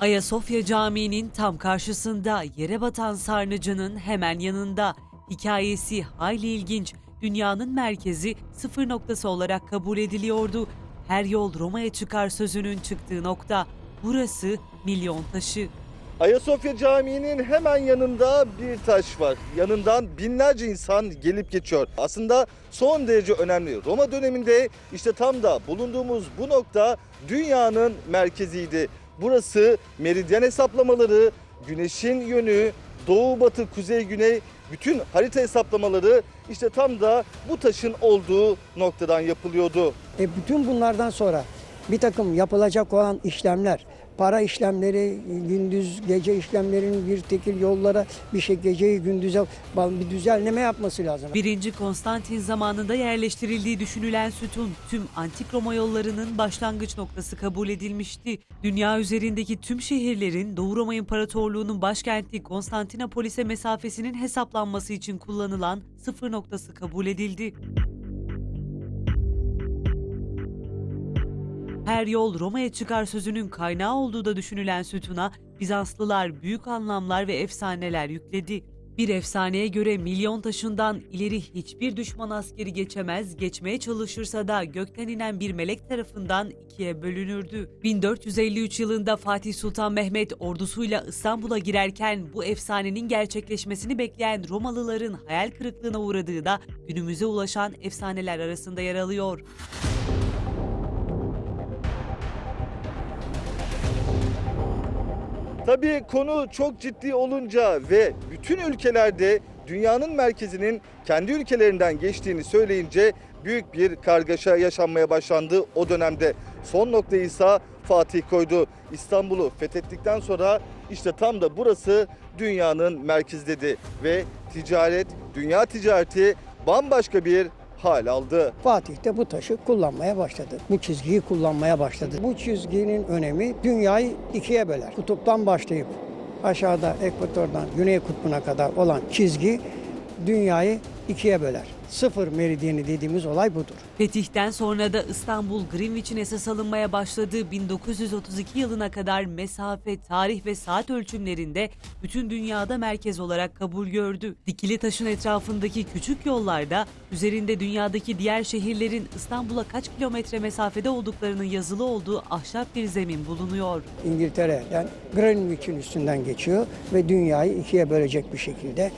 Ayasofya Camii'nin tam karşısında yere batan sarnıcının hemen yanında. Hikayesi hayli ilginç. Dünyanın merkezi sıfır noktası olarak kabul ediliyordu. Her yol Roma'ya çıkar sözünün çıktığı nokta. Burası milyon taşı. Ayasofya Camii'nin hemen yanında bir taş var. Yanından binlerce insan gelip geçiyor. Aslında son derece önemli. Roma döneminde işte tam da bulunduğumuz bu nokta dünyanın merkeziydi. Burası meridyen hesaplamaları, güneşin yönü, doğu batı kuzey güney bütün harita hesaplamaları işte tam da bu taşın olduğu noktadan yapılıyordu. E bütün bunlardan sonra bir takım yapılacak olan işlemler, para işlemleri, gündüz gece işlemlerinin bir tekil yollara bir şey geceyi gündüze bir düzenleme yapması lazım. 1. Konstantin zamanında yerleştirildiği düşünülen sütun tüm antik Roma yollarının başlangıç noktası kabul edilmişti. Dünya üzerindeki tüm şehirlerin Doğu Roma İmparatorluğu'nun başkenti Konstantinopolis'e mesafesinin hesaplanması için kullanılan sıfır noktası kabul edildi. Her yol Roma'ya çıkar sözünün kaynağı olduğu da düşünülen sütuna Bizanslılar büyük anlamlar ve efsaneler yükledi. Bir efsaneye göre milyon taşından ileri hiçbir düşman askeri geçemez, geçmeye çalışırsa da gökten inen bir melek tarafından ikiye bölünürdü. 1453 yılında Fatih Sultan Mehmet ordusuyla İstanbul'a girerken bu efsanenin gerçekleşmesini bekleyen Romalıların hayal kırıklığına uğradığı da günümüze ulaşan efsaneler arasında yer alıyor. Tabii konu çok ciddi olunca ve bütün ülkelerde dünyanın merkezinin kendi ülkelerinden geçtiğini söyleyince büyük bir kargaşa yaşanmaya başlandı o dönemde. Son noktayı ise Fatih koydu. İstanbul'u fethettikten sonra işte tam da burası dünyanın merkezi dedi ve ticaret, dünya ticareti bambaşka bir hal aldı. Fatih de bu taşı kullanmaya başladı. Bu çizgiyi kullanmaya başladı. Bu çizginin önemi dünyayı ikiye böler. Kutuptan başlayıp aşağıda ekvatordan güney kutbuna kadar olan çizgi dünyayı ikiye böler. Sıfır meridyeni dediğimiz olay budur. Fetihten sonra da İstanbul Greenwich'in esas alınmaya başladığı 1932 yılına kadar mesafe, tarih ve saat ölçümlerinde bütün dünyada merkez olarak kabul gördü. Dikili taşın etrafındaki küçük yollarda üzerinde dünyadaki diğer şehirlerin İstanbul'a kaç kilometre mesafede olduklarının yazılı olduğu ahşap bir zemin bulunuyor. İngiltere'den Greenwich'in üstünden geçiyor ve dünyayı ikiye bölecek bir şekilde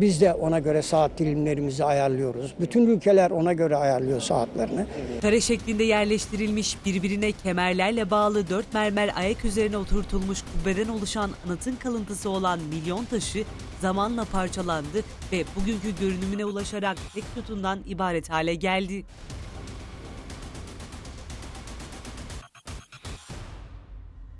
biz de ona göre saat dilimlerimizi ayarlıyoruz. Bütün ülkeler ona göre ayarlıyor saatlerini. Kare şeklinde yerleştirilmiş birbirine kemerlerle bağlı dört mermer ayak üzerine oturtulmuş kubbeden oluşan anıtın kalıntısı olan milyon taşı zamanla parçalandı ve bugünkü görünümüne ulaşarak tek sütundan ibaret hale geldi.